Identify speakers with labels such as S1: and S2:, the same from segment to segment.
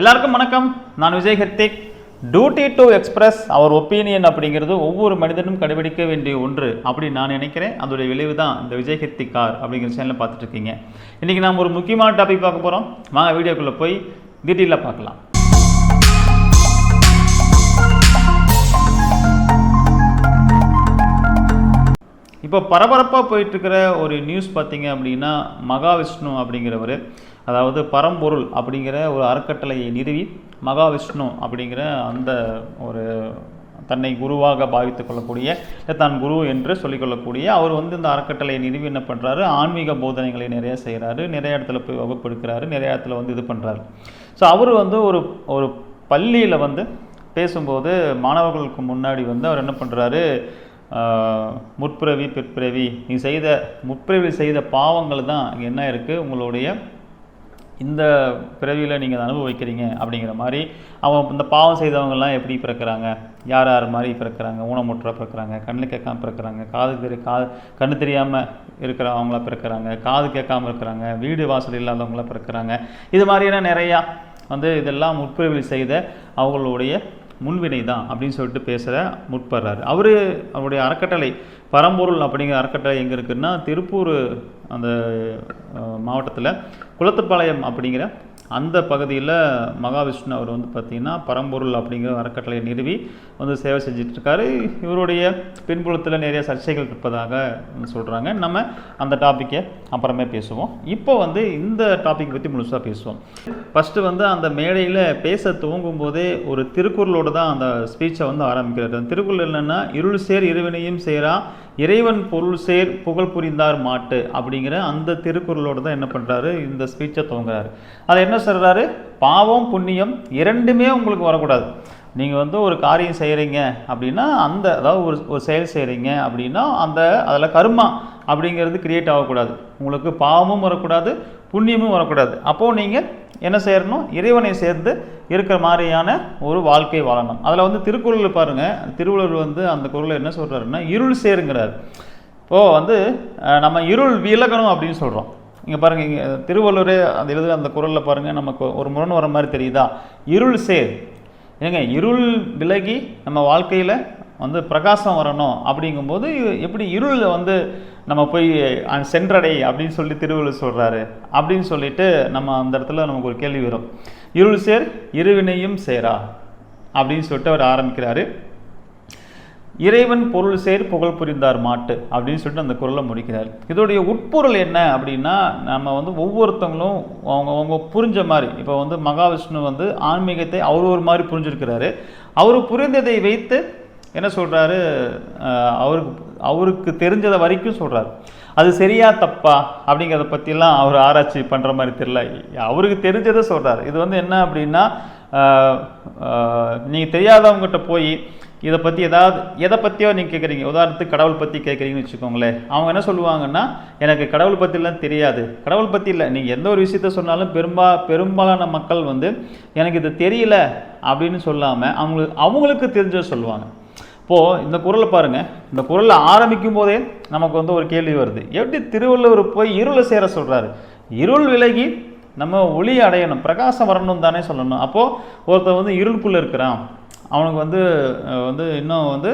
S1: எல்லாருக்கும் வணக்கம் நான் Vijay Hardik duty to express our opinion அப்படிங்கிறது ஒவ்வொரு மனிதனும் கடைபிடிக்க வேண்டிய ஒன்று அப்படின்னு நான் நினைக்கிறேன் அதோடைய விளைவு தான் இந்த விஜய் ஹர்த்தி கார் அப்படிங்கிற சேனலில் பார்த்துட்ருக்கீங்க இன்றைக்கி நாம் ஒரு முக்கியமான டாபிக் பார்க்க போகிறோம் வாங்க வீடியோக்குள்ளே போய் டீட்டெயிலாக பார்க்கலாம் இப்போ பரபரப்பாக போயிட்டுருக்கிற ஒரு நியூஸ் பார்த்தீங்க அப்படின்னா மகாவிஷ்ணு அப்படிங்கிறவர் அதாவது பரம்பொருள் அப்படிங்கிற ஒரு அறக்கட்டளையை நிறுவி மகாவிஷ்ணு அப்படிங்கிற அந்த ஒரு தன்னை குருவாக பாவித்துக் கொள்ளக்கூடிய தான் குரு என்று சொல்லிக்கொள்ளக்கூடிய அவர் வந்து இந்த அறக்கட்டளையை நிறுவி என்ன பண்ணுறாரு ஆன்மீக போதனைகளை நிறைய செய்கிறாரு நிறைய இடத்துல போய் வகுப்பெடுக்கிறாரு நிறைய இடத்துல வந்து இது பண்ணுறாரு ஸோ அவர் வந்து ஒரு ஒரு பள்ளியில் வந்து பேசும்போது மாணவர்களுக்கு முன்னாடி வந்து அவர் என்ன பண்ணுறாரு முற்பிறவி பிற்பிறவி நீ செய்த முற்பிறவி செய்த பாவங்கள் தான் என்ன இருக்குது உங்களுடைய இந்த பிறவியில் நீங்கள் அதை அனுபவிக்கிறீங்க அப்படிங்கிற மாதிரி அவன் இந்த பாவம் செய்தவங்கெல்லாம் எப்படி பிறக்கிறாங்க யார் யார் மாதிரி பிறக்கிறாங்க ஊனமுற்ற பிறக்கிறாங்க கண்ணில் கேட்காம பிறக்கிறாங்க காது தெரிய கா கண்ணு தெரியாமல் இருக்கிறவங்களாம் பிறக்கிறாங்க காது கேட்காம இருக்கிறாங்க வீடு வாசல் இல்லாதவங்களாம் பிறக்கிறாங்க இது மாதிரியான நிறையா வந்து இதெல்லாம் முற்பிரிவில் செய்த அவங்களுடைய முன்வினை தான் அப்படின்னு சொல்லிட்டு பேசுகிற முற்படுறாரு அவர் அவருடைய அறக்கட்டளை பரம்பொருள் அப்படிங்கிற அறக்கட்டளை எங்கே இருக்குதுன்னா திருப்பூர் அந்த மாவட்டத்தில் குளத்துப்பாளையம் அப்படிங்கிற அந்த பகுதியில் மகாவிஷ்ணு அவர் வந்து பார்த்திங்கன்னா பரம்பொருள் அப்படிங்கிற அறக்கட்டளை நிறுவி வந்து சேவை செஞ்சிட்ருக்காரு இவருடைய பின்புலத்தில் நிறைய சர்ச்சைகள் இருப்பதாக சொல்கிறாங்க நம்ம அந்த டாப்பிக்கை அப்புறமே பேசுவோம் இப்போ வந்து இந்த டாபிக் பற்றி முழுசாக பேசுவோம் ஃபஸ்ட்டு வந்து அந்த மேடையில் பேச துவங்கும் போதே ஒரு திருக்குறளோடு தான் அந்த ஸ்பீச்சை வந்து ஆரம்பிக்கிறார் அந்த திருக்குறள் என்னென்னா இருள் சேர் இறைவனையும் சேரா இறைவன் பொருள் சேர் புகழ் புரிந்தார் மாட்டு அப்படிங்கிற அந்த திருக்குறளோடு தான் என்ன பண்ணுறாரு இந்த ஸ்பீச்சை துவங்குறாரு அதை என்ன என்ன சொல்கிறாரு பாவம் புண்ணியம் இரண்டுமே உங்களுக்கு வரக்கூடாது நீங்கள் வந்து ஒரு காரியம் செய்கிறீங்க அப்படின்னா அந்த அதாவது ஒரு ஒரு செயல் செய்கிறீங்க அப்படின்னா அந்த அதில் கருமா அப்படிங்கிறது கிரியேட் ஆகக்கூடாது உங்களுக்கு பாவமும் வரக்கூடாது புண்ணியமும் வரக்கூடாது அப்போது நீங்கள் என்ன செய்யணும் இறைவனை சேர்ந்து இருக்கிற மாதிரியான ஒரு வாழ்க்கை வாழணும் அதில் வந்து திருக்குறள் பாருங்கள் திருவள்ளுவர் வந்து அந்த குரலில் என்ன சொல்கிறாருன்னா இருள் சேருங்கிறார் இப்போது வந்து நம்ம இருள் விலகணும் அப்படின்னு சொல்கிறோம் இங்கே பாருங்கள் இங்கே திருவள்ளுவரே அந்த எழுது அந்த குரலில் பாருங்கள் நமக்கு ஒரு முரண் வர மாதிரி தெரியுதா இருள் சேர் ஏங்க இருள் விலகி நம்ம வாழ்க்கையில் வந்து பிரகாசம் வரணும் அப்படிங்கும்போது எப்படி இருளில் வந்து நம்ம போய் சென்றடை அப்படின்னு சொல்லி திருவள்ளுவர் சொல்கிறாரு அப்படின்னு சொல்லிட்டு நம்ம அந்த இடத்துல நமக்கு ஒரு கேள்வி வரும் இருள் சேர் இருவினையும் சேரா அப்படின்னு சொல்லிட்டு அவர் ஆரம்பிக்கிறாரு இறைவன் பொருள் சேர் புகழ் புரிந்தார் மாட்டு அப்படின்னு சொல்லிட்டு அந்த குரலை முடிக்கிறார் இதோடைய உட்பொருள் என்ன அப்படின்னா நம்ம வந்து ஒவ்வொருத்தவங்களும் அவங்க அவங்க புரிஞ்ச மாதிரி இப்போ வந்து மகாவிஷ்ணு வந்து ஆன்மீகத்தை அவர் ஒரு மாதிரி புரிஞ்சிருக்கிறாரு அவர் புரிந்ததை வைத்து என்ன சொல்கிறாரு அவருக்கு அவருக்கு தெரிஞ்சதை வரைக்கும் சொல்கிறார் அது சரியா தப்பா அப்படிங்கிறத பற்றிலாம் அவர் ஆராய்ச்சி பண்ணுற மாதிரி தெரியல அவருக்கு தெரிஞ்சதை சொல்கிறார் இது வந்து என்ன அப்படின்னா நீங்கள் தெரியாதவங்ககிட்ட போய் இதை பற்றி எதாவது எதை பற்றியோ நீங்கள் கேட்குறீங்க உதாரணத்துக்கு கடவுள் பற்றி கேட்குறீங்கன்னு வச்சுக்கோங்களேன் அவங்க என்ன சொல்லுவாங்கன்னா எனக்கு கடவுள் பற்றிலாம் தெரியாது கடவுள் பற்றி இல்லை நீங்கள் எந்த ஒரு விஷயத்த சொன்னாலும் பெரும்பா பெரும்பாலான மக்கள் வந்து எனக்கு இது தெரியல அப்படின்னு சொல்லாமல் அவங்களுக்கு அவங்களுக்கு தெரிஞ்சதை சொல்லுவாங்க இப்போது இந்த குரலை பாருங்கள் இந்த குரலை ஆரம்பிக்கும் போதே நமக்கு வந்து ஒரு கேள்வி வருது எப்படி திருவள்ளுவர் போய் இருளை சேர சொல்கிறாரு இருள் விலகி நம்ம ஒளி அடையணும் பிரகாசம் வரணும் தானே சொல்லணும் அப்போது ஒருத்தர் வந்து இருளுக்குள்ளே இருக்கிறான் அவனுக்கு வந்து வந்து இன்னும் வந்து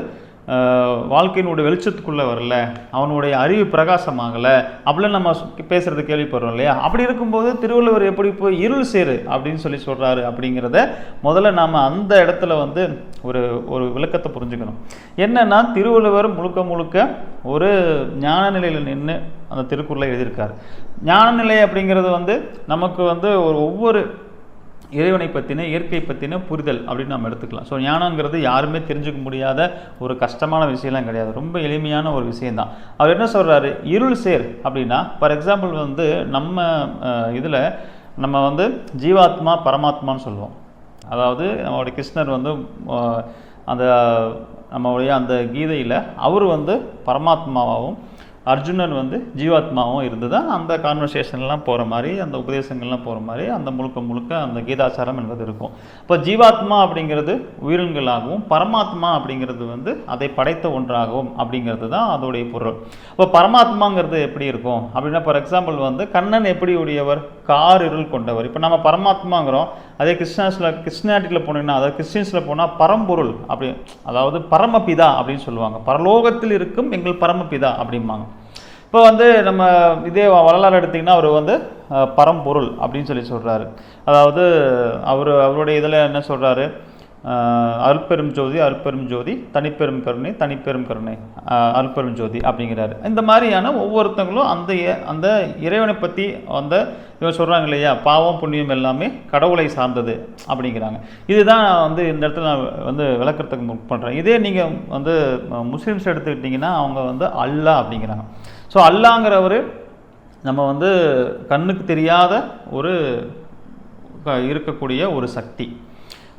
S1: வாழ்க்கையினுடைய வெளிச்சத்துக்குள்ளே வரல அவனுடைய அறிவு பிரகாசமாகலை அப்படிலாம் நம்ம பேசுகிறது கேள்விப்படுறோம் இல்லையா அப்படி இருக்கும்போது திருவள்ளுவர் எப்படி போய் இருள் சேரு அப்படின்னு சொல்லி சொல்கிறாரு அப்படிங்கிறத முதல்ல நாம் அந்த இடத்துல வந்து ஒரு ஒரு விளக்கத்தை புரிஞ்சுக்கணும் என்னென்னா திருவள்ளுவர் முழுக்க முழுக்க ஒரு ஞான நிலையில் நின்று அந்த திருக்குறளை எழுதியிருக்கார் ஞான நிலை அப்படிங்கிறது வந்து நமக்கு வந்து ஒரு ஒவ்வொரு இறைவனை பற்றின இயற்கை பற்றின புரிதல் அப்படின்னு நம்ம எடுத்துக்கலாம் ஸோ ஞானங்கிறது யாருமே தெரிஞ்சுக்க முடியாத ஒரு கஷ்டமான விஷயம்லாம் கிடையாது ரொம்ப எளிமையான ஒரு விஷயந்தான் அவர் என்ன சொல்கிறாரு இருள் சேர் அப்படின்னா ஃபார் எக்ஸாம்பிள் வந்து நம்ம இதில் நம்ம வந்து ஜீவாத்மா பரமாத்மான்னு சொல்லுவோம் அதாவது நம்மளுடைய கிருஷ்ணர் வந்து அந்த நம்மளுடைய அந்த கீதையில் அவர் வந்து பரமாத்மாவாகவும் அர்ஜுனன் வந்து ஜீவாத்மாவும் தான் அந்த கான்வர்சேஷன்லாம் போகிற மாதிரி அந்த உபதேசங்கள்லாம் போகிற மாதிரி அந்த முழுக்க முழுக்க அந்த கீதாச்சாரம் என்பது இருக்கும் இப்போ ஜீவாத்மா அப்படிங்கிறது உயிரினங்களாகவும் பரமாத்மா அப்படிங்கிறது வந்து அதை படைத்த ஒன்றாகவும் அப்படிங்கிறது தான் அதோடைய பொருள் இப்போ பரமாத்மாங்கிறது எப்படி இருக்கும் அப்படின்னா ஃபார் எக்ஸாம்பிள் வந்து கண்ணன் எப்படி உடையவர் கார் இருள் கொண்டவர் இப்போ நம்ம பரமாத்மாங்கிறோம் அதே கிறிஸ்டியான்ஸில் கிறிஸ்டினாட்டியில் போனீங்கன்னா அதாவது கிறிஸ்டின்ஸில் போனால் பரம்பொருள் அப்படி அதாவது பரமபிதா அப்படின்னு சொல்லுவாங்க பரலோகத்தில் இருக்கும் எங்கள் பரமபிதா அப்படிம்பாங்க இப்போ வந்து நம்ம இதே வரலாறு எடுத்திங்கன்னா அவர் வந்து பரம்பொருள் அப்படின்னு சொல்லி சொல்கிறாரு அதாவது அவர் அவருடைய இதில் என்ன சொல்கிறாரு அற்பெரும் ஜோதி அற்பெரும் ஜோதி தனிப்பெரும் கருணை தனிப்பெரும் கருணை அருட்பெரும் ஜோதி அப்படிங்கிறாரு இந்த மாதிரியான ஒவ்வொருத்தங்களும் அந்த அந்த இறைவனை பற்றி அந்த இவன் சொல்கிறாங்க இல்லையா பாவம் புண்ணியம் எல்லாமே கடவுளை சார்ந்தது அப்படிங்கிறாங்க இதுதான் நான் வந்து இந்த இடத்துல நான் வந்து விளக்கிறதுக்கு முன் பண்ணுறேன் இதே நீங்கள் வந்து முஸ்லீம்ஸ் எடுத்துக்கிட்டிங்கன்னா அவங்க வந்து அல்லா அப்படிங்கிறாங்க ஸோ அல்லாங்கிறவர் நம்ம வந்து கண்ணுக்கு தெரியாத ஒரு இருக்கக்கூடிய ஒரு சக்தி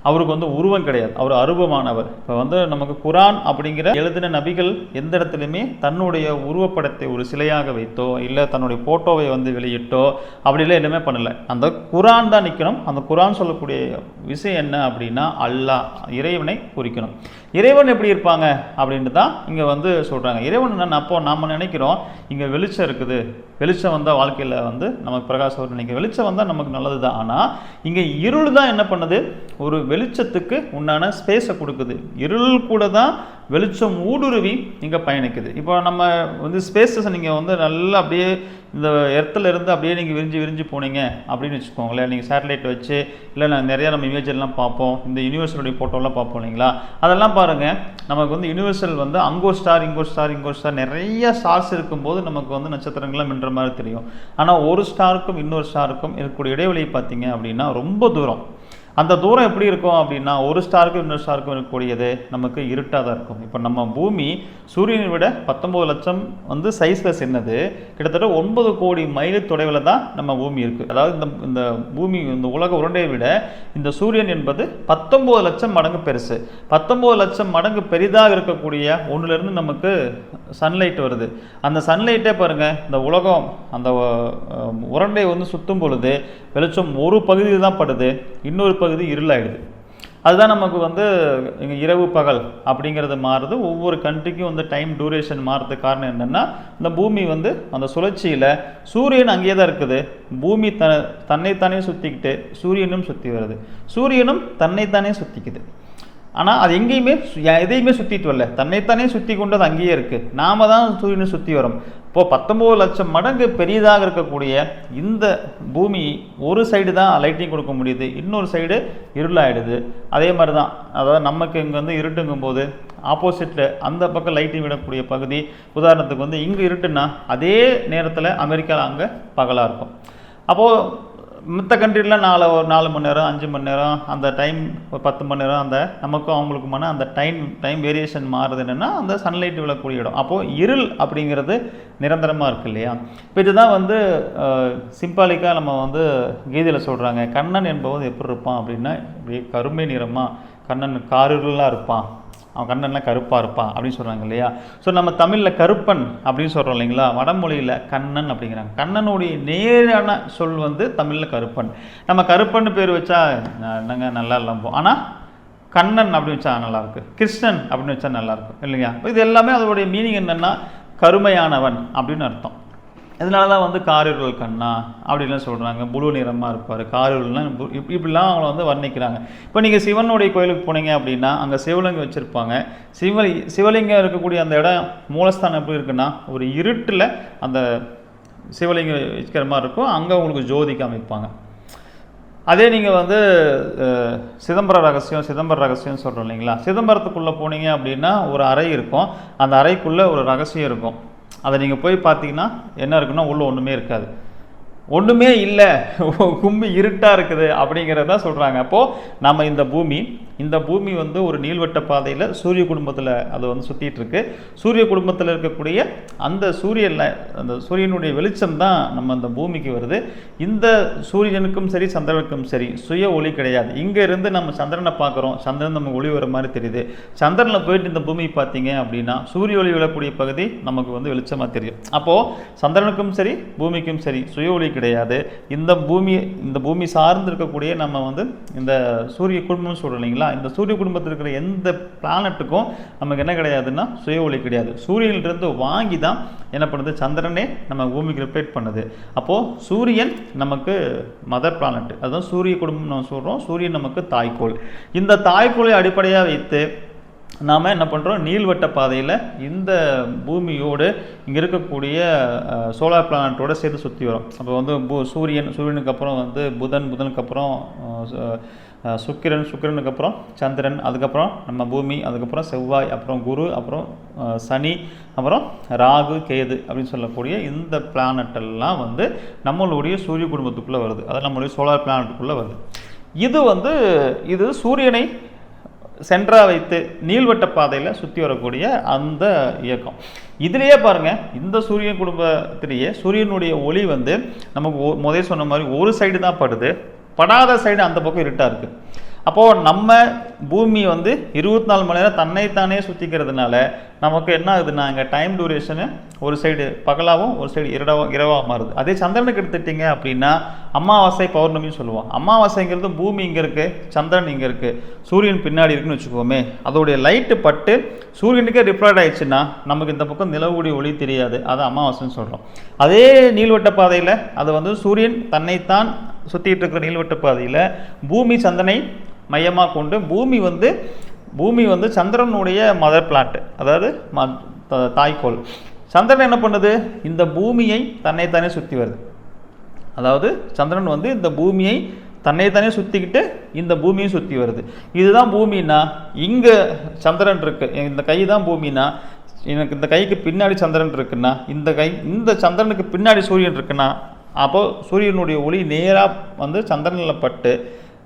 S1: அவருக்கு வந்து உருவம் கிடையாது அவர் அருவமானவர் இப்போ வந்து நமக்கு குரான் அப்படிங்கிற எழுதின நபிகள் எந்த இடத்துலையுமே தன்னுடைய உருவப்படத்தை ஒரு சிலையாக வைத்தோ இல்லை தன்னுடைய ஃபோட்டோவை வந்து வெளியிட்டோ அப்படிலாம் எதுவுமே பண்ணலை அந்த குரான் தான் நிற்கணும் அந்த குரான் சொல்லக்கூடிய விஷயம் என்ன அப்படின்னா அல்லாஹ் இறைவனை குறிக்கணும் இறைவன் எப்படி இருப்பாங்க அப்படின்ட்டு தான் இங்கே வந்து சொல்கிறாங்க இறைவன் என்ன அப்போ நாம் நினைக்கிறோம் இங்கே வெளிச்சம் இருக்குது வெளிச்சம் வந்தால் வாழ்க்கையில் வந்து நமக்கு பிரகாசம் நினைக்கிறோம் வெளிச்சம் வந்தால் நமக்கு நல்லது தான் ஆனால் இங்கே இருள் தான் என்ன பண்ணுது ஒரு வெளிச்சத்துக்கு உண்டான ஸ்பேஸை கொடுக்குது இருள் கூட தான் வெளிச்சம் ஊடுருவி இங்கே பயணிக்குது இப்போ நம்ம வந்து ஸ்பேஸஸ் நீங்கள் வந்து நல்லா அப்படியே இந்த இடத்துல இருந்து அப்படியே நீங்கள் விரிஞ்சு விரிஞ்சு போனீங்க அப்படின்னு வச்சுக்கோங்களேன் நீங்கள் சேட்டலைட் வச்சு இல்லை நான் நிறையா நம்ம இமேஜெல்லாம் பார்ப்போம் இந்த யூனிவர்சலுடைய ஃபோட்டோலாம் பார்ப்போம் இல்லைங்களா அதெல்லாம் பாருங்கள் நமக்கு வந்து யூனிவர்சல் வந்து அங்கோ ஸ்டார் இங்கோ ஸ்டார் இங்கோ ஸ்டார் நிறைய ஸ்டார்ஸ் இருக்கும்போது நமக்கு வந்து நட்சத்திரங்கள்லாம் மின்ற மாதிரி தெரியும் ஆனால் ஒரு ஸ்டாருக்கும் இன்னொரு ஸ்டாருக்கும் இருக்கக்கூடிய இடைவெளி பார்த்தீங்க அப்படின்னா ரொம்ப தூரம் அந்த தூரம் எப்படி இருக்கும் அப்படின்னா ஒரு ஸ்டாருக்கும் இன்னொரு ஸ்டாருக்கும் இருக்கக்கூடியது நமக்கு இருட்டாக தான் இருக்கும் இப்போ நம்ம பூமி சூரியனை விட பத்தொம்பது லட்சம் வந்து சைஸில் சின்னது கிட்டத்தட்ட ஒன்பது கோடி மைல் தொலைவில் தான் நம்ம பூமி இருக்குது அதாவது இந்த இந்த பூமி இந்த உலக உருண்டையை விட இந்த சூரியன் என்பது பத்தொம்பது லட்சம் மடங்கு பெருசு பத்தொம்பது லட்சம் மடங்கு பெரிதாக இருக்கக்கூடிய ஒன்றுலேருந்து நமக்கு சன்லைட் வருது அந்த சன்லைட்டே பாருங்கள் இந்த உலகம் அந்த உருண்டையை வந்து சுற்றும் பொழுது வெளிச்சம் ஒரு பகுதியில் தான் படுது இன்னொரு பகுதி இருளாயிடுது அதுதான் நமக்கு வந்து இங்கே இரவு பகல் அப்படிங்கிறது மாறுது ஒவ்வொரு கண்ட்ரிக்கும் வந்து டைம் டூரேஷன் மாறுறது காரணம் என்னென்னா இந்த பூமி வந்து அந்த சுழற்சியில் சூரியன் அங்கேயே தான் இருக்குது பூமி த தன்னைத்தானே சுற்றிக்கிட்டு சூரியனும் சுற்றி வருது சூரியனும் தன்னைத்தானே சுற்றிக்குது ஆனால் அது எங்கேயுமே எதையுமே சுற்றிட்டு வரல தன்னைத்தானே சுற்றி கொண்டு அது அங்கேயே இருக்குது நாம் தான் சூரியனை சுற்றி வரோம் இப்போது பத்தொம்போது லட்சம் மடங்கு பெரியதாக இருக்கக்கூடிய இந்த பூமி ஒரு சைடு தான் லைட்டிங் கொடுக்க முடியுது இன்னொரு சைடு இருளாயிடுது அதே மாதிரி தான் அதாவது நமக்கு இங்கே வந்து இருட்டுங்கும் போது ஆப்போசிட்டில் அந்த பக்கம் லைட்டிங் விடக்கூடிய பகுதி உதாரணத்துக்கு வந்து இங்கே இருட்டுன்னா அதே நேரத்தில் அமெரிக்காவில் அங்கே பகலாக இருக்கும் அப்போது மற்ற கண்ட்ரிலாம் நாலு ஒரு நாலு மணி நேரம் அஞ்சு மணி நேரம் அந்த டைம் ஒரு பத்து மணி நேரம் அந்த நமக்கும் அவங்களுக்குமான அந்த டைம் டைம் வேரியேஷன் மாறுது என்னென்னா அந்த சன்லைட் விழக்கூடிய இடம் அப்போது இருள் அப்படிங்கிறது நிரந்தரமாக இருக்குது இல்லையா இப்போ இதுதான் வந்து சிம்பாலிக்காக நம்ம வந்து கீதையில் சொல்கிறாங்க கண்ணன் என்பவன் எப்படி இருப்பான் அப்படின்னா கருமை நிறமாக கண்ணன் காரிருளாக இருப்பான் அவன் கண்ணன்லாம் கருப்பாக இருப்பான் அப்படின்னு சொல்கிறாங்க இல்லையா ஸோ நம்ம தமிழில் கருப்பன் அப்படின்னு சொல்கிறோம் இல்லைங்களா வடமொழியில் கண்ணன் அப்படிங்கிறாங்க கண்ணனுடைய நேரான சொல் வந்து தமிழில் கருப்பன் நம்ம கருப்பன் பேர் வச்சா என்னங்க நல்லா இல்லாம ஆனால் கண்ணன் அப்படின்னு வச்சா நல்லாயிருக்கு கிருஷ்ணன் அப்படின்னு வச்சா நல்லாயிருக்கும் இல்லையா இது எல்லாமே அதோடைய மீனிங் என்னென்னா கருமையானவன் அப்படின்னு அர்த்தம் இதனால தான் வந்து காரூர்கள் கண்ணா அப்படின்லாம் சொல்கிறாங்க புழு நிறமாக இருப்பார் காரூர்கள்லாம் இப்படிலாம் அவங்கள வந்து வர்ணிக்கிறாங்க இப்போ நீங்கள் சிவனுடைய கோயிலுக்கு போனீங்க அப்படின்னா அங்கே சிவலிங்கம் வச்சுருப்பாங்க சிவலி சிவலிங்கம் இருக்கக்கூடிய அந்த இடம் மூலஸ்தானம் எப்படி இருக்குன்னா ஒரு இருட்டில் அந்த சிவலிங்கம் வச்சுக்கிற மாதிரி இருக்கும் அங்கே உங்களுக்கு ஜோதி காமிப்பாங்க அதே நீங்கள் வந்து சிதம்பர ரகசியம் சிதம்பர ரகசியம் சொல்கிறோம் இல்லைங்களா சிதம்பரத்துக்குள்ளே போனீங்க அப்படின்னா ஒரு அறை இருக்கும் அந்த அறைக்குள்ளே ஒரு ரகசியம் இருக்கும் அதை நீங்கள் போய் பார்த்தீங்கன்னா என்ன இருக்குன்னா உள்ளே ஒன்றுமே இருக்காது ஒன்றுமே இல்லை கும்பி இருட்டாக இருக்குது அப்படிங்கிறத சொல்கிறாங்க அப்போது நம்ம இந்த பூமி இந்த பூமி வந்து ஒரு நீள்வட்ட பாதையில் சூரிய குடும்பத்தில் அது வந்து சுற்றிகிட்ருக்கு சூரிய குடும்பத்தில் இருக்கக்கூடிய அந்த சூரியனில் அந்த சூரியனுடைய வெளிச்சம் தான் நம்ம அந்த பூமிக்கு வருது இந்த சூரியனுக்கும் சரி சந்திரனுக்கும் சரி சுய ஒளி கிடையாது இங்கே இருந்து நம்ம சந்திரனை பார்க்குறோம் சந்திரன் நமக்கு ஒளி வர மாதிரி தெரியுது சந்திரனில் போயிட்டு இந்த பூமி பார்த்தீங்க அப்படின்னா சூரிய ஒளி விழக்கூடிய பகுதி நமக்கு வந்து வெளிச்சமாக தெரியும் அப்போது சந்திரனுக்கும் சரி பூமிக்கும் சரி சுய ஒளி கிடையாது இந்த பூமி இந்த பூமி சார்ந்து இருக்கக்கூடிய நம்ம வந்து இந்த சூரிய குடும்பம்னு சொல்கிறோம் இல்லைங்களா இந்த சூரிய குடும்பத்தில் இருக்கிற எந்த பிளானட்டுக்கும் நமக்கு என்ன கிடையாதுன்னா சுய ஒளி கிடையாது சூரியனிலிருந்து வாங்கி தான் என்ன பண்ணுது சந்திரனே நம்ம பூமிக்கு ரிப்ளேட் பண்ணுது அப்போது சூரியன் நமக்கு மதர் பிளானட் அதுதான் சூரிய குடும்பம் நம்ம சொல்கிறோம் சூரியன் நமக்கு தாய்க்கோள் இந்த தாய்க்கோளை அடிப்படையாக வைத்து நாம் என்ன பண்ணுறோம் நீள்வட்ட பாதையில் இந்த பூமியோடு இங்கே இருக்கக்கூடிய சோலார் பிளானட்டோடு சேர்த்து சுற்றி வரும் அப்போ வந்து பூ சூரியன் சூரியனுக்கு அப்புறம் வந்து புதன் புதனுக்கு அப்புறம் சுக்கிரன் சுக்கிரனுக்கு அப்புறம் சந்திரன் அதுக்கப்புறம் நம்ம பூமி அதுக்கப்புறம் செவ்வாய் அப்புறம் குரு அப்புறம் சனி அப்புறம் ராகு கேது அப்படின்னு சொல்லக்கூடிய இந்த பிளானட்டெல்லாம் வந்து நம்மளுடைய சூரிய குடும்பத்துக்குள்ளே வருது அதாவது நம்மளுடைய சோலார் பிளானட்டுக்குள்ளே வருது இது வந்து இது சூரியனை சென்டராக வைத்து நீள்வட்ட பாதையில் சுற்றி வரக்கூடிய அந்த இயக்கம் இதிலேயே பாருங்கள் இந்த சூரிய குடும்பத்திலேயே சூரியனுடைய ஒளி வந்து நமக்கு முதல் சொன்ன மாதிரி ஒரு சைடு தான் படுது படாத சைடு அந்த பக்கம் இருட்டாக இருக்குது அப்போது நம்ம பூமி வந்து இருபத்தி நாலு மணி நேரம் தன்னைத்தானே சுற்றிக்கிறதுனால நமக்கு என்ன ஆகுதுன்னா அங்கே டைம் டூரேஷனு ஒரு சைடு பகலாகவும் ஒரு சைடு இரடாவும் இரவாக மாறுது அதே சந்திரனுக்கு எடுத்துட்டிங்க அப்படின்னா அமாவாசை பௌர்ணமின்னு சொல்லுவோம் அமாவாசைங்கிறது பூமி இங்கே இருக்குது சந்திரன் இங்கே இருக்குது சூரியன் பின்னாடி இருக்குன்னு வச்சுக்கோமே அதோடைய லைட்டு பட்டு சூரியனுக்கே ரிஃப்ளாக்ட் ஆயிடுச்சுன்னா நமக்கு இந்த பக்கம் நிலவுடைய ஒளி தெரியாது அதை அமாவாசைன்னு சொல்கிறோம் அதே நீள்வட்ட பாதையில் அது வந்து சூரியன் தன்னைத்தான் சுற்றிட்டு இருக்கிற நீள்வட்ட பாதையில் பூமி சந்தனை மையமாக கொண்டு பூமி வந்து பூமி வந்து சந்திரனுடைய மதர் பிளாட்டு அதாவது ம தாய்க்கோள் சந்திரன் என்ன பண்ணுது இந்த பூமியை தன்னைத்தானே சுற்றி வருது அதாவது சந்திரன் வந்து இந்த பூமியை தன்னைத்தானே சுற்றிக்கிட்டு இந்த பூமியும் சுற்றி வருது இதுதான் பூமின்னா இங்கே சந்திரன் இருக்குது இந்த கை தான் பூமினா எனக்கு இந்த கைக்கு பின்னாடி சந்திரன் இருக்குன்னா இந்த கை இந்த சந்திரனுக்கு பின்னாடி சூரியன் இருக்குன்னா அப்போது சூரியனுடைய ஒளி நேராக வந்து சந்திரனில் பட்டு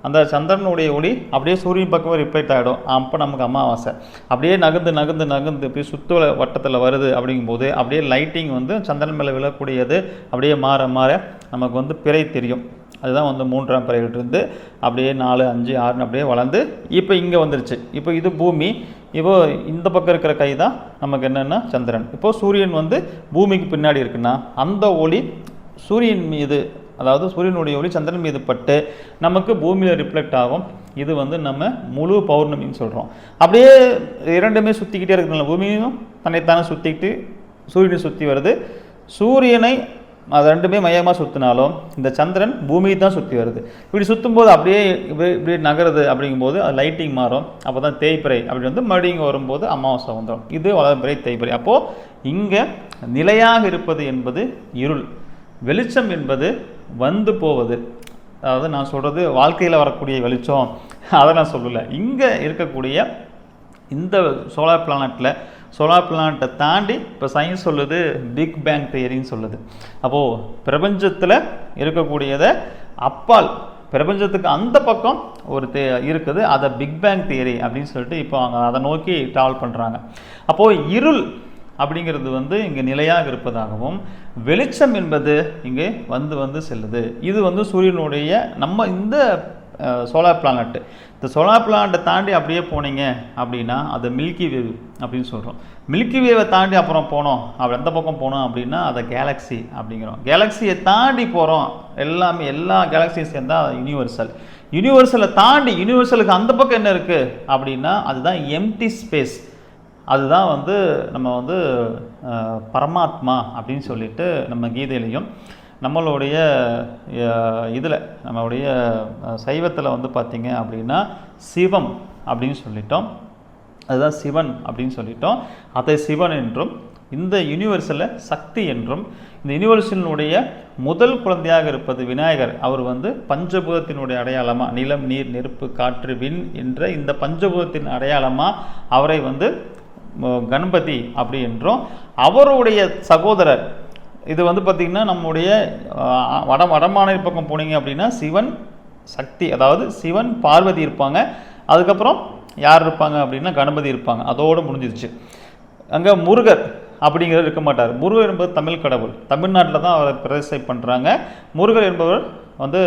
S1: அந்த சந்திரனுடைய ஒளி அப்படியே சூரியன் பக்கம் ரிஃப்ளெக்ட் ஆகிடும் அப்போ நமக்கு அமாவாசை அப்படியே நகர்ந்து நகர்ந்து நகர்ந்து இப்படி சுற்று வட்டத்தில் வருது அப்படிங்கும்போது அப்படியே லைட்டிங் வந்து சந்திரன் மேலே விழக்கூடியது அப்படியே மாற மாற நமக்கு வந்து பிறை தெரியும் அதுதான் வந்து மூன்றாம் பிறையிலிருந்து அப்படியே நாலு அஞ்சு ஆறுன்னு அப்படியே வளர்ந்து இப்போ இங்கே வந்துருச்சு இப்போ இது பூமி இப்போ இந்த பக்கம் இருக்கிற கை தான் நமக்கு என்னென்னா சந்திரன் இப்போது சூரியன் வந்து பூமிக்கு பின்னாடி இருக்குன்னா அந்த ஒளி சூரியன் மீது அதாவது சூரியனுடைய ஒளி சந்திரன் மீது பட்டு நமக்கு பூமியில் ரிஃப்ளெக்ட் ஆகும் இது வந்து நம்ம முழு பௌர்ணமின்னு சொல்கிறோம் அப்படியே இரண்டுமே சுற்றிக்கிட்டே இருக்கிறதுல பூமியும் தன்னைத்தானே சுற்றிக்கிட்டு சூரியனை சுற்றி வருது சூரியனை அது ரெண்டுமே மையமாக சுற்றினாலும் இந்த சந்திரன் பூமியை தான் சுற்றி வருது இப்படி சுற்றும் போது அப்படியே இப்படி இப்படி நகருது அப்படிங்கும்போது அது லைட்டிங் மாறும் அப்போ தான் தேய்பிறை அப்படி வந்து மறுபடியும் வரும்போது அமாவாசை வந்துடும் இது வளர்பிறை தேய்பிறை அப்போது இங்கே நிலையாக இருப்பது என்பது இருள் வெளிச்சம் என்பது வந்து போவது அதாவது நான் சொல்கிறது வாழ்க்கையில் வரக்கூடிய வெளிச்சம் அதை நான் சொல்லலை இங்கே இருக்கக்கூடிய இந்த சோலார் பிளானட்டில் சோலார் பிளானட்டை தாண்டி இப்போ சயின்ஸ் சொல்லுது பிக் பேங் தியரின்னு சொல்லுது அப்போது பிரபஞ்சத்தில் இருக்கக்கூடியதை அப்பால் பிரபஞ்சத்துக்கு அந்த பக்கம் ஒரு தே இருக்குது அதை பிக் பேங் தியரி அப்படின்னு சொல்லிட்டு இப்போ அவங்க அதை நோக்கி ட்ராவல் பண்ணுறாங்க அப்போது இருள் அப்படிங்கிறது வந்து இங்கே நிலையாக இருப்பதாகவும் வெளிச்சம் என்பது இங்கே வந்து வந்து செல்லுது இது வந்து சூரியனுடைய நம்ம இந்த சோலார் பிளானட்டு இந்த சோலார் பிளானட்டை தாண்டி அப்படியே போனீங்க அப்படின்னா அது மில்கி வேவ் அப்படின்னு சொல்கிறோம் மில்கி வேவை தாண்டி அப்புறம் போனோம் அப்படி எந்த பக்கம் போனோம் அப்படின்னா அதை கேலக்ஸி அப்படிங்கிறோம் கேலக்ஸியை தாண்டி போகிறோம் எல்லாமே எல்லா கேலக்ஸியும் சேர்ந்தால் யூனிவர்சல் யூனிவர்சலை தாண்டி யூனிவர்சலுக்கு அந்த பக்கம் என்ன இருக்குது அப்படின்னா அதுதான் எம்டி ஸ்பேஸ் அதுதான் வந்து நம்ம வந்து பரமாத்மா அப்படின்னு சொல்லிட்டு நம்ம கீதையிலையும் நம்மளுடைய இதில் நம்மளுடைய சைவத்தில் வந்து பார்த்திங்க அப்படின்னா சிவம் அப்படின்னு சொல்லிட்டோம் அதுதான் சிவன் அப்படின்னு சொல்லிட்டோம் அதை சிவன் என்றும் இந்த யூனிவர்ஸில் சக்தி என்றும் இந்த யூனிவர்ஸினுடைய முதல் குழந்தையாக இருப்பது விநாயகர் அவர் வந்து பஞ்சபூதத்தினுடைய அடையாளமாக நிலம் நீர் நெருப்பு காற்று விண் என்ற இந்த பஞ்சபூதத்தின் அடையாளமாக அவரை வந்து கணபதி அப்படி என்றும் அவருடைய சகோதரர் இது வந்து பார்த்திங்கன்னா நம்முடைய வட வடமாநில பக்கம் போனீங்க அப்படின்னா சிவன் சக்தி அதாவது சிவன் பார்வதி இருப்பாங்க அதுக்கப்புறம் யார் இருப்பாங்க அப்படின்னா கணபதி இருப்பாங்க அதோடு முடிஞ்சிருச்சு அங்கே முருகர் அப்படிங்கிறது இருக்க மாட்டார் முருகர் என்பது தமிழ் கடவுள் தமிழ்நாட்டில் தான் அவரை பிரதிசை பண்ணுறாங்க முருகர் என்பவர் வந்து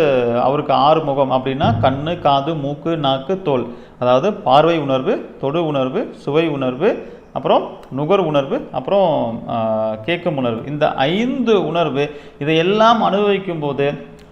S1: அவருக்கு ஆறு முகம் அப்படின்னா கண் காது மூக்கு நாக்கு தோல் அதாவது பார்வை உணர்வு தொடு உணர்வு சுவை உணர்வு அப்புறம் நுகர் உணர்வு அப்புறம் கேட்கும் உணர்வு இந்த ஐந்து உணர்வு இதையெல்லாம் அனுபவிக்கும் போது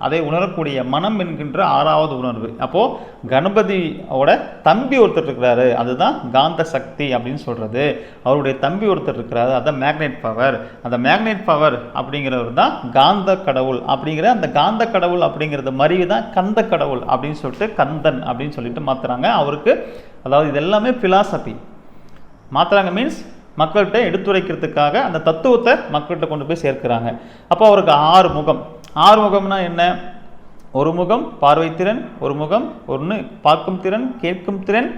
S1: அதை உணரக்கூடிய மனம் என்கின்ற ஆறாவது உணர்வு அப்போது கணபதியோட தம்பி ஒருத்தர் இருக்கிறாரு அதுதான் காந்த சக்தி அப்படின்னு சொல்கிறது அவருடைய தம்பி ஒருத்தர் இருக்கிறாரு அதை மேக்னெட் பவர் அந்த மேக்னெட் பவர் அப்படிங்கிறவர் தான் காந்த கடவுள் அப்படிங்கிற அந்த காந்த கடவுள் அப்படிங்கிறது மறிவு தான் கந்த கடவுள் அப்படின்னு சொல்லிட்டு கந்தன் அப்படின்னு சொல்லிட்டு மாற்றுறாங்க அவருக்கு அதாவது இது எல்லாமே ஃபிலாசபி மாற்றுறாங்க மீன்ஸ் மக்கள்கிட்ட எடுத்துரைக்கிறதுக்காக அந்த தத்துவத்தை மக்கள்கிட்ட கொண்டு போய் சேர்க்கிறாங்க அப்போ அவருக்கு ஆறு முகம் ஆறுமுகம்னா என்ன ஒரு முகம் பார்வை திறன் ஒரு முகம் ஒன்று பார்க்கும் திறன் கேட்கும் திறன்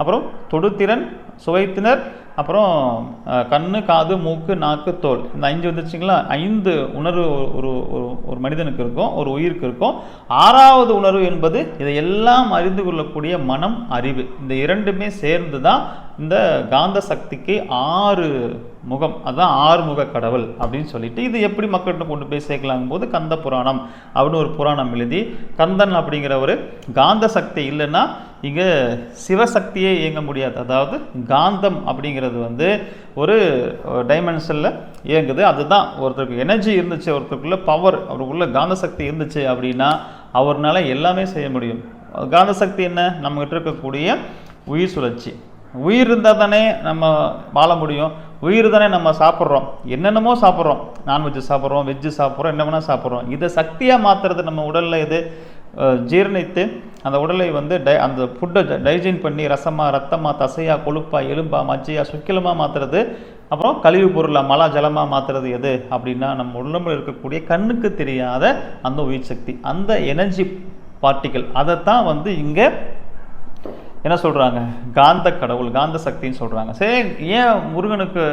S1: அப்புறம் தொடுத்திறன் சுவைத்தினர் அப்புறம் கண் காது மூக்கு நாக்கு தோல் இந்த அஞ்சு வந்துச்சுங்களா ஐந்து உணர்வு ஒரு ஒரு மனிதனுக்கு இருக்கும் ஒரு உயிருக்கு இருக்கும் ஆறாவது உணர்வு என்பது இதை எல்லாம் அறிந்து கொள்ளக்கூடிய மனம் அறிவு இந்த இரண்டுமே சேர்ந்து தான் இந்த காந்த சக்திக்கு ஆறு முகம் அதுதான் ஆறுமுக கடவுள் அப்படின்னு சொல்லிட்டு இது எப்படி மக்கள்கிட்ட கொண்டு போய் சேர்க்கலாங்கும் போது கந்த புராணம் அப்படின்னு ஒரு புராணம் எழுதி கந்தன் அப்படிங்கிற ஒரு காந்த சக்தி இல்லைன்னா இங்கே சிவசக்தியே இயங்க முடியாது அதாவது காந்தம் அப்படிங்கிறது வந்து ஒரு டைமென்ஷனில் இயங்குது அதுதான் ஒருத்தருக்கு எனர்ஜி இருந்துச்சு ஒருத்தருக்குள்ளே பவர் அவருக்குள்ளே காந்த சக்தி இருந்துச்சு அப்படின்னா அவர்னால எல்லாமே செய்ய முடியும் காந்த சக்தி என்ன நம்மகிட்ட இருக்கக்கூடிய உயிர் சுழற்சி உயிர் இருந்தால் தானே நம்ம வாழ முடியும் உயிர் தானே நம்ம சாப்பிட்றோம் என்னென்னமோ சாப்பிட்றோம் நான்வெஜ்ஜு சாப்பிட்றோம் வெஜ்ஜு சாப்பிட்றோம் என்ன வேணால் சாப்பிட்றோம் இதை சக்தியாக மாற்றுறது நம்ம உடலில் இது ஜீரணித்து அந்த உடலை வந்து டை அந்த ஃபுட்டை டைஜைன் பண்ணி ரசமாக ரத்தமாக தசையாக கொழுப்பாக எலும்பாக மஜ்ஜையாக சுக்கிலமாக மாற்றுறது அப்புறம் கழிவு பொருளாக மலா ஜலமாக மாற்றுறது எது அப்படின்னா நம்ம உடம்புல இருக்கக்கூடிய கண்ணுக்கு தெரியாத அந்த உயிர் சக்தி அந்த எனர்ஜி பார்ட்டிகள் அதை தான் வந்து இங்கே என்ன சொல்கிறாங்க காந்த கடவுள் காந்த சக்தின்னு சொல்கிறாங்க சரி ஏன் முருகனுக்கு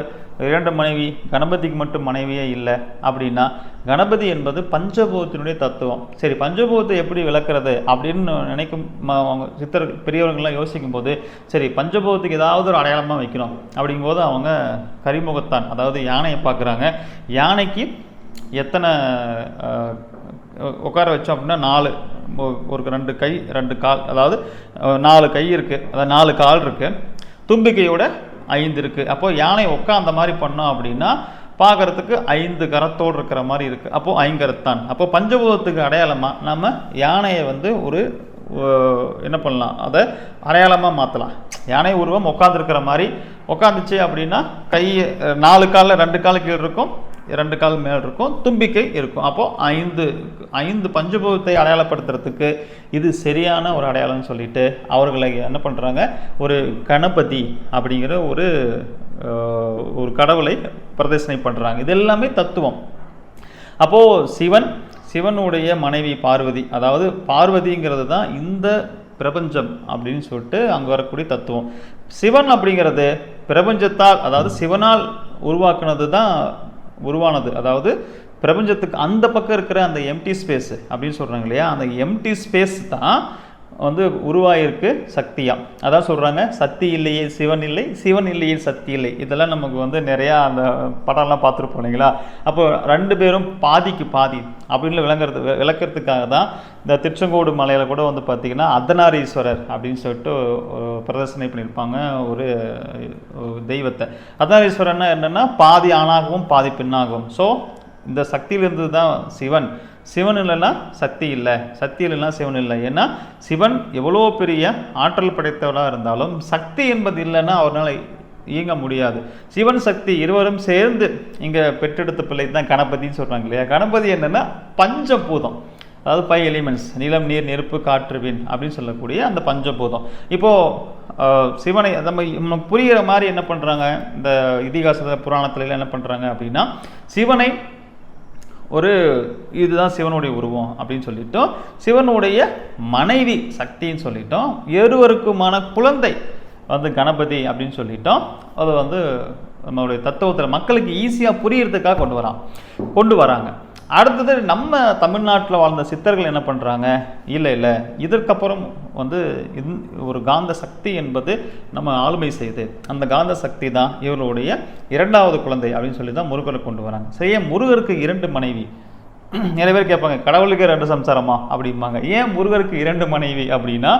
S1: இரண்டு மனைவி கணபதிக்கு மட்டும் மனைவியே இல்லை அப்படின்னா கணபதி என்பது பஞ்சபூதத்தினுடைய தத்துவம் சரி பஞ்சபூதத்தை எப்படி விளக்குறது அப்படின்னு நினைக்கும் சித்தர் பெரியவர்கள்லாம் யோசிக்கும் போது சரி பஞ்சபூதத்துக்கு ஏதாவது ஒரு அடையாளமாக வைக்கணும் அப்படிங்கும்போது அவங்க கரிமுகத்தான் அதாவது யானையை பார்க்குறாங்க யானைக்கு எத்தனை உட்கார வச்சோம் அப்படின்னா நாலு ஒரு ரெண்டு கை ரெண்டு கால் அதாவது நாலு கை இருக்குது அதாவது நாலு கால் இருக்குது தும்பிக்கையோட ஐந்து இருக்குது அப்போது யானை உட்காந்த மாதிரி பண்ணோம் அப்படின்னா பார்க்குறதுக்கு ஐந்து கரத்தோடு இருக்கிற மாதிரி இருக்குது அப்போது ஐங்கரத்தான் அப்போது பஞ்சபூதத்துக்கு அடையாளமாக நம்ம யானையை வந்து ஒரு என்ன பண்ணலாம் அதை அடையாளமாக மாற்றலாம் யானை உருவம் உட்காந்துருக்கிற மாதிரி உட்காந்துச்சு அப்படின்னா கை நாலு காலில் ரெண்டு காலு கீழே இருக்கும் ரெண்டு கால் மேல் இருக்கும் தும்பிக்கை இருக்கும் அப்போது ஐந்து ஐந்து பஞ்சபூதத்தை அடையாளப்படுத்துறதுக்கு இது சரியான ஒரு அடையாளம்னு சொல்லிட்டு அவர்களை என்ன பண்ணுறாங்க ஒரு கணபதி அப்படிங்கிற ஒரு ஒரு கடவுளை பிரதர்சனை பண்ணுறாங்க இது எல்லாமே தத்துவம் அப்போது சிவன் சிவனுடைய மனைவி பார்வதி அதாவது பார்வதிங்கிறது தான் இந்த பிரபஞ்சம் அப்படின்னு சொல்லிட்டு அங்கே வரக்கூடிய தத்துவம் சிவன் அப்படிங்கிறது பிரபஞ்சத்தால் அதாவது சிவனால் உருவாக்குனது தான் உருவானது அதாவது பிரபஞ்சத்துக்கு அந்த பக்கம் இருக்கிற அந்த எம்டி ஸ்பேஸு அப்படின்னு சொல்கிறாங்க இல்லையா அந்த எம்டி ஸ்பேஸ் தான் வந்து உருவாயிருக்கு சக்தியாக அதான் சொல்கிறாங்க சக்தி இல்லையே சிவன் இல்லை சிவன் இல்லையே சக்தி இல்லை இதெல்லாம் நமக்கு வந்து நிறையா அந்த படம்லாம் பார்த்துருப்போம் இல்லைங்களா அப்போ ரெண்டு பேரும் பாதிக்கு பாதி அப்படின்னு விளங்குறது விளக்கிறதுக்காக தான் இந்த திருச்செங்கோடு மலையில் கூட வந்து பார்த்திங்கன்னா அதனாரீஸ்வரர் அப்படின்னு சொல்லிட்டு பிரதர்சனை பண்ணியிருப்பாங்க ஒரு தெய்வத்தை அதனாரீஸ்வரர்னா என்னென்னா பாதி ஆணாகவும் பாதி பெண்ணாகவும் ஸோ இந்த சக்தியிலிருந்து தான் சிவன் சிவன் இல்லைன்னா சக்தி இல்லை சக்தி இல்லைன்னா சிவன் இல்லை ஏன்னா சிவன் எவ்வளோ பெரிய ஆற்றல் படைத்தவராக இருந்தாலும் சக்தி என்பது இல்லைன்னா அவரால் இயங்க முடியாது சிவன் சக்தி இருவரும் சேர்ந்து இங்கே பெற்றெடுத்த பிள்ளை தான் கணபதின்னு சொல்கிறாங்க இல்லையா கணபதி என்னென்னா பஞ்சபூதம் அதாவது பை எலிமெண்ட்ஸ் நிலம் நீர் நெருப்பு காற்று வீண் அப்படின்னு சொல்லக்கூடிய அந்த பஞ்சபூதம் இப்போது சிவனை நம்ம புரிகிற மாதிரி என்ன பண்ணுறாங்க இந்த இதிகாச புராணத்துல என்ன பண்ணுறாங்க அப்படின்னா சிவனை ஒரு இதுதான் சிவனுடைய உருவம் அப்படின்னு சொல்லிட்டோம் சிவனுடைய மனைவி சக்தின்னு சொல்லிட்டோம் இருவருக்குமான குழந்தை வந்து கணபதி அப்படின்னு சொல்லிட்டோம் அது வந்து நம்மளுடைய தத்துவத்தில் மக்களுக்கு ஈஸியாக புரியறதுக்காக கொண்டு வரான் கொண்டு வராங்க அடுத்தது நம்ம தமிழ்நாட்டில் வாழ்ந்த சித்தர்கள் என்ன பண்ணுறாங்க இல்லை இல்லை இதற்கப்புறம் வந்து இந் ஒரு காந்த சக்தி என்பது நம்ம ஆளுமை செய்து அந்த காந்த சக்தி தான் இவர்களுடைய இரண்டாவது குழந்தை அப்படின்னு சொல்லி தான் முருகரை கொண்டு வராங்க சரியா முருகருக்கு இரண்டு மனைவி நிறைய பேர் கேட்பாங்க கடவுளுக்கு ரெண்டு சம்சாரமா அப்படிம்பாங்க ஏன் முருகருக்கு இரண்டு மனைவி அப்படின்னா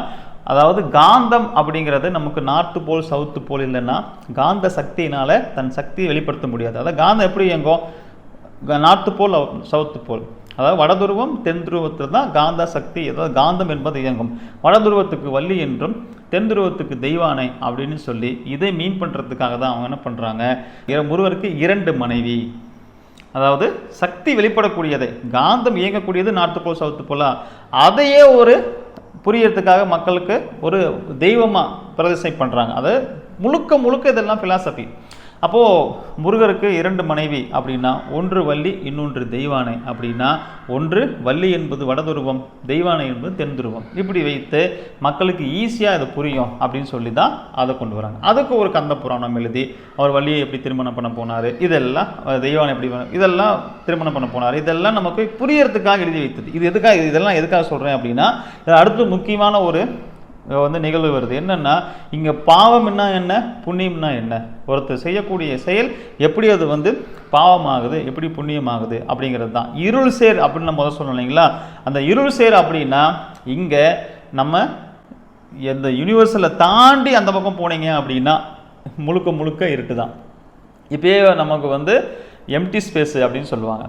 S1: அதாவது காந்தம் அப்படிங்கிறது நமக்கு நார்த்து போல் சவுத்து போல் இல்லைன்னா காந்த சக்தியினால் தன் சக்தியை வெளிப்படுத்த முடியாது அதாவது காந்தம் எப்படி இயங்கும் நார்த்து போல் சவுத்து போல் அதாவது வடதுருவம் தென் துருவத்தில் தான் காந்த சக்தி ஏதாவது காந்தம் என்பது இயங்கும் வடதுருவத்துக்கு வள்ளி என்றும் தென் துருவத்துக்கு தெய்வானை அப்படின்னு சொல்லி இதை மீன் பண்ணுறதுக்காக தான் அவங்க என்ன பண்ணுறாங்க முருகருக்கு இரண்டு மனைவி அதாவது சக்தி வெளிப்படக்கூடியதை காந்தம் இயங்கக்கூடியது நார்த்து போல் சவுத்து போலா அதையே ஒரு புரியறதுக்காக மக்களுக்கு ஒரு தெய்வமாக பிரதிசை பண்ணுறாங்க அது முழுக்க முழுக்க இதெல்லாம் ஃபிலாசபி அப்போது முருகருக்கு இரண்டு மனைவி அப்படின்னா ஒன்று வள்ளி இன்னொன்று தெய்வானை அப்படின்னா ஒன்று வள்ளி என்பது வடதுருவம் தெய்வானை என்பது தென் துருவம் இப்படி வைத்து மக்களுக்கு ஈஸியாக இது புரியும் அப்படின்னு சொல்லி தான் அதை கொண்டு வராங்க அதுக்கு ஒரு கந்த புராணம் எழுதி அவர் வள்ளியை எப்படி திருமணம் பண்ண போனார் இதெல்லாம் தெய்வானை எப்படி இதெல்லாம் திருமணம் பண்ண போனார் இதெல்லாம் நமக்கு புரியறதுக்காக எழுதி வைத்தது இது எதுக்காக இதெல்லாம் எதுக்காக சொல்கிறேன் அப்படின்னா அடுத்து முக்கியமான ஒரு வந்து நிகழ்வு வருது என்னென்னா இங்கே பாவம்னா என்ன புண்ணியம்னா என்ன ஒருத்தர் செய்யக்கூடிய செயல் எப்படி அது வந்து பாவமாகுது எப்படி புண்ணியமாகுது அப்படிங்கிறது தான் இருள் சேர் அப்படின்னு நம்ம முதல் இல்லைங்களா அந்த இருள் சேர் அப்படின்னா இங்கே நம்ம எந்த யூனிவர்ஸில் தாண்டி அந்த பக்கம் போனீங்க அப்படின்னா முழுக்க முழுக்க இருட்டு தான் இப்போயே நமக்கு வந்து எம்டி ஸ்பேஸு அப்படின்னு சொல்லுவாங்க